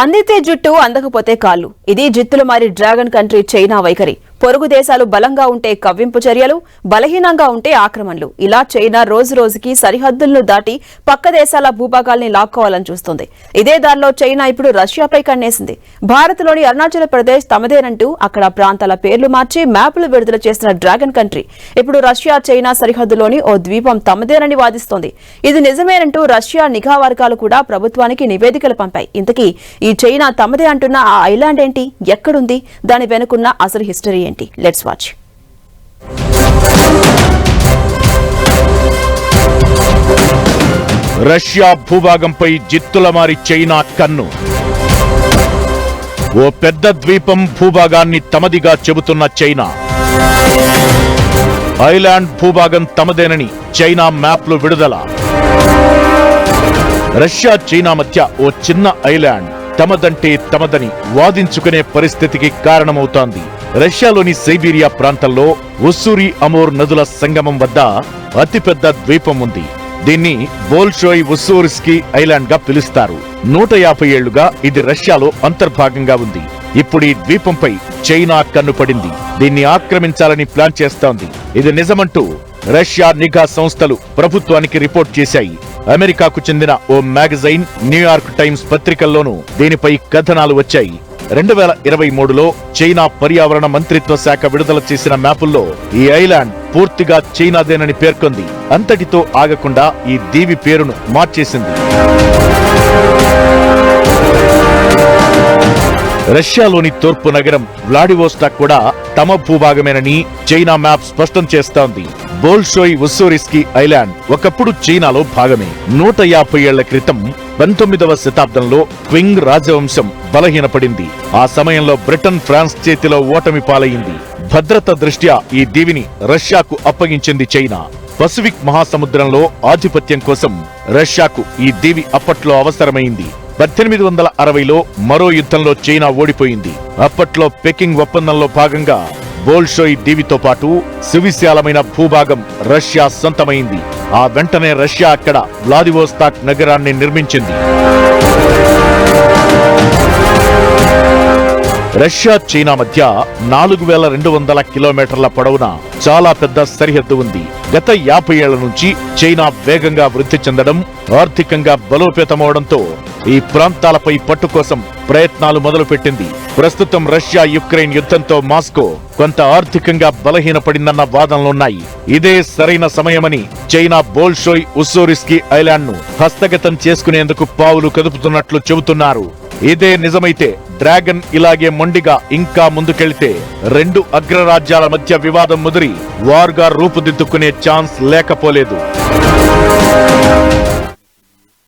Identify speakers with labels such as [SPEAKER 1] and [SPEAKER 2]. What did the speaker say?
[SPEAKER 1] అందితే జుట్టు అందకపోతే కాళ్ళు. ఇది జిత్తులు మారి డ్రాగన్ కంట్రీ చైనా వైఖరి. పొరుగు దేశాలు బలంగా ఉంటే కవ్వింపు చర్యలు బలహీనంగా ఉంటే ఆక్రమణలు. ఇలా చైనా రోజు రోజుకి సరిహద్దులను దాటి పక్క దేశాల భూభాగాల్ని లాక్కోవాలని చూస్తుంది. ఇదే దారిలో చైనా ఇప్పుడు రష్యాపై కన్నేసింది. భారత్లోని అరుణాచల్ ప్రదేశ్ తమదేనంటూ అక్కడ ప్రాంతాల పేర్లు మార్చి మ్యాపులు విడుదల చేసిన డ్రాగన్ కంట్రీ. ఇప్పుడు రష్యా చైనా సరిహద్దులోని ఓ ద్వీపం తమదేనని వాదిస్తోంది. ఇది నిజమేనంటూ రష్యా నిఘా వర్గాలు కూడా ప్రభుత్వానికి నివేదికలు పంపాయి. ఇంతకీ ఈ చైనా తమదే అంటున్న ఆ ఐలాండ్ ఏంటి? ఎక్కడుంది? దాని వెనుకున్న అసలు హిస్టరీ ఏంటి? లెట్స్ వాచ్
[SPEAKER 2] రష్యా భూభాగంపై జిత్తులమారి చైనా కన్ను. ఓ పెద్ద ద్వీపం భూభాగాన్ని తమదిగా చెబుతున్న చైనా. ఐలాండ్ భూభాగం తమదేనని చైనా మ్యాప్లు విడుదల. రష్యా చైనా మధ్య ఓ చిన్న ఐలాండ్ తమదంటే తమదని వాదించుకునే పరిస్థితికి కారణమవుతోంది. రష్యాలోని సైబీరియా ప్రాంతంలో ఉస్సూరి అమోర్ నదుల సంగమం వద్ద అతిపెద్ద ద్వీపం ఉంది. దీన్ని బోల్షోయ్ ఉస్సూరిస్కి ఐలాండ్గా పిలుస్తారు. నూట యాభై ఏళ్ళుగా ఇది రష్యాలో అంతర్భాగంగా ఉంది. ఇప్పుడు ఈ ద్వీపంపై చైనా కన్నుపడింది దీన్ని ఆక్రమించాలని ప్లాన్ చేస్తోంది. ఇది నిజమంటూ రష్యా నిఘా సంస్థలు ప్రభుత్వానికి రిపోర్ట్ చేశాయి. అమెరికాకు చెందిన ఓ మ్యాగజైన్ న్యూయార్క్ టైమ్స్ పత్రికల్లోనూ దీనిపై కథనాలు వచ్చాయి. రెండు వేల ఇరవై మూడులో చైనా పర్యావరణ మంత్రిత్వ శాఖ విడుదల చేసిన మ్యాపుల్లో ఈ ఐలాండ్ పూర్తిగా చైనాదేనని పేర్కొంది. అంతటితో ఆగకుండా ఈ దీవి పేరును మార్చేసింది. రష్యాలోని తూర్పు నగరం వ్లాడివోస్టాక్ కూడా తమ భూభాగమేనని చైనా మ్యాప్ స్పష్టం చేస్తోంది. బోల్షోయ్ ఉస్సోరిస్కీ ఐలాండ్ ఒకప్పుడు చైనాలో భాగమే. నూట యాభై ఏళ్ళ క్రితం పంతొమ్మిదవ శతాబ్దంలో క్వింగ్ రాజవంశం బలహీనపడింది. ఆ సమయంలో బ్రిటన్ ఫ్రాన్స్ చేతిలో ఓటమి పాలయ్యింది భద్రత దృష్ట్యా ఈ దీవిని రష్యాకు అప్పగించింది చైనా. పసిఫిక్ మహాసముద్రంలో ఆధిపత్యం కోసం రష్యాకు ఈ దీవి అప్పట్లో అవసరమైంది. పద్దెనిమిది వందల అరవైలో మరో యుద్ధంలో చైనా ఓడిపోయింది. అప్పట్లో పెకింగ్ ఒప్పందంలో భాగంగా బోల్షోయ్ దీవితో పాటు సువిశాలమైన భూభాగం రష్యా సొంతమైంది. ఆ వెంటనే రష్యా అక్కడ వ్లాదివోస్తాక్ నగరాన్ని నిర్మించింది. రష్యా చైనా మధ్య నాలుగు వేల రెండు వందల కిలోమీటర్ల పొడవున చాలా పెద్ద సరిహద్దు ఉంది. గత యాభై ఏళ్ళ నుంచి చైనా వేగంగా వృద్ధి చెందడం ఆర్థికంగా బలోపేతమవడంతో ఈ ప్రాంతాలపై పట్టు కోసం ప్రయత్నాలు మొదలుపెట్టింది. ప్రస్తుతం రష్యా యుక్రెయిన్ యుద్ధంతో మాస్కో కొంత ఆర్థికంగా బలహీనపడిందన్న వాదనలున్నాయి ఇదే సరైన సమయమని చైనా బోల్షోయ్ ఉస్సోరిస్కీ ఐలాండ్ను హస్తగతం చేసుకునేందుకు పావులు కదుపుతున్నట్లు చెబుతున్నారు. ఇదే నిజమైతే డ్రాగన్ ఇలాగే మొండిగా ఇంకా ముందుకెళ్తే రెండు అగ్రరాజ్యాల మధ్య వివాదం ముదిరి వార్గా రూపుదిద్దుకునే ఛాన్స్ లేకపోలేదు.